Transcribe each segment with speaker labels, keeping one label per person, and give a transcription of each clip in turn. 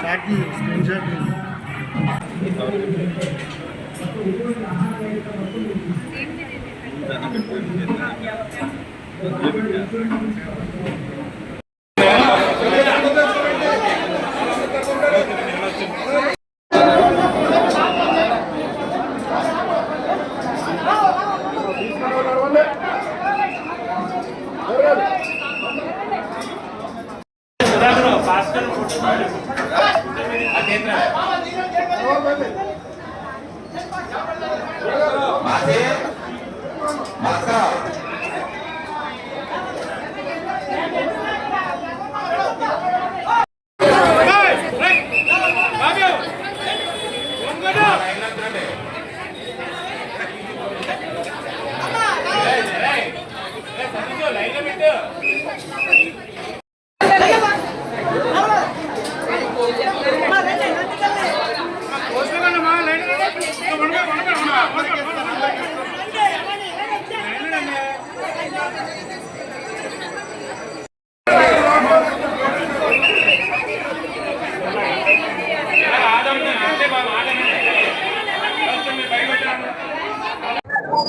Speaker 1: Shot screenshot Thank you.
Speaker 2: అదేంద్ర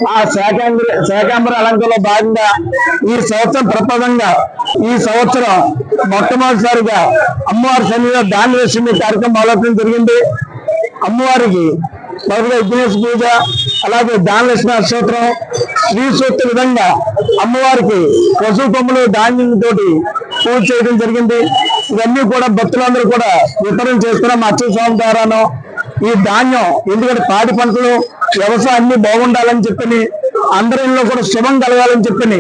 Speaker 2: ఆ శాకాంబర శాకాంబర అలంకరణలో భాగంగా ఈ సంవత్సరం ప్రప్రదంగా ఈ సంవత్సరం మొట్టమొదటిసారిగా అమ్మవారి సన్నిధిలో దాని వేసింది కార్యక్రమం ఆలోచన జరిగింది. అమ్మవారికి మొదటిగా విఘ్నేశ పూజ అలాగే దానలక్ష్మి నక్షత్రం శ్రీ సూక్త విధంగా అమ్మవారికి పశు కొమ్ములు తోటి పూజ చేయడం జరిగింది. ఇవన్నీ కూడా భక్తులందరూ కూడా వితరణ చేస్తున్నాం అచ్చ స్వామి ద్వారాను ఈ ధాన్యం ఎందుకంటే పాడి పంటలు వ్యవసాయం అన్ని బాగుండాలని చెప్పని అందరిలో కూడా శుభం కలగాలని చెప్పని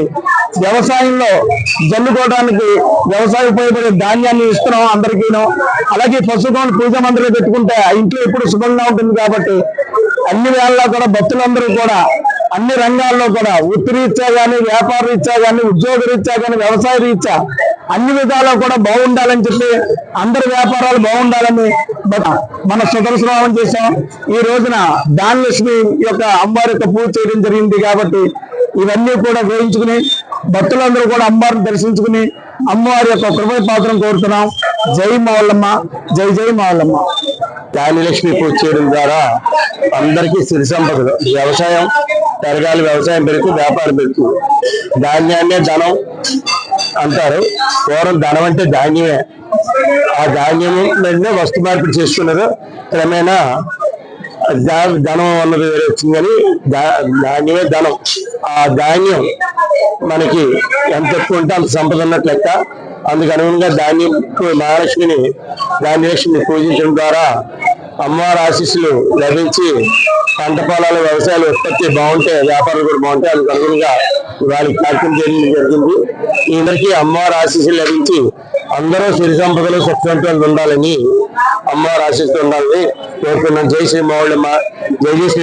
Speaker 2: వ్యవసాయంలో జల్లుకోవడానికి వ్యవసాయ ఉపయోగపడే ధాన్యాన్ని ఇస్తున్నాం అందరికీను అలాగే పశుగోణ పూజ మందిరం పెట్టుకుంటే ఆ ఇంట్లో ఎప్పుడు శుభంగా ఉంటుంది కాబట్టి అన్ని వేళల్లో కూడా భక్తులందరూ కూడా అన్ని రంగాల్లో కూడా వృత్తి రీత్యా కానీ వ్యాపార రీత్యా కానీ ఉద్యోగ రీత్యా కానీ వ్యవసాయ రీత్యా అన్ని విధాలు కూడా బాగుండాలని చెప్పి అందరి వ్యాపారాలు బాగుండాలని మన సుదర్శనామం చేశాం. ఈ రోజున దానలక్ష్మి యొక్క అమ్మవారి యొక్క పూజ చేయడం జరిగింది కాబట్టి ఇవన్నీ కూడా గ్రహించుకుని భక్తులందరూ కూడా అమ్మవారిని దర్శించుకుని అమ్మవారి యొక్క కృపయ పాత్రం కోరుతున్నాం. జై మావల్లమ్మ జై జై మావల్లమ్మ. దానిలక్ష్మి పూజ చేయడం ద్వారా అందరికీ సిరి సంపదలు వ్యవసాయం పెరగాలి వ్యవసాయం పెరుగు వ్యాపారం పెరుగు ధాన్యాన్నే ధనం అంటారు. పూర్వం ధనం అంటే ధాన్యమే. ఆ ధాన్యం మీదనే వస్తు మార్పిడి చేసుకున్నారు క్రమేణా ధనం అన్నది వేరే వచ్చింది కానీ ధాన్యమే ధనం. ఆ ధాన్యం మనకి ఎంత ఎక్కువ ఉంటే అంత సంపద ఉన్నట్లు లెక్క. అందుకు అనుగుణంగా ధాన్యం మహాలక్ష్మిని ధాన్యలక్ష్మిని పూజించడం ద్వారా అమ్మవారి ఆశీస్సులు లభించి పంట పొలాలు వ్యవసాయాలు ఉత్పత్తి బాగుంటే వ్యాపారాలు కూడా బాగుంటాయి అందుకు అనుగుణంగా వారికి కార్యక్రమం చేయడం జరిగింది ఈయనకి అమ్మవారి ఆశీస్సులు లభించి అందరూ సిరి సంపదలు సుఖంతో ఉండాలని అమ్మవారి ఆశీస్సులు ఉండాలని కోరుకున్నాను జై శ్రీ మావుళ్ళమ్మ జై జై శ్రీ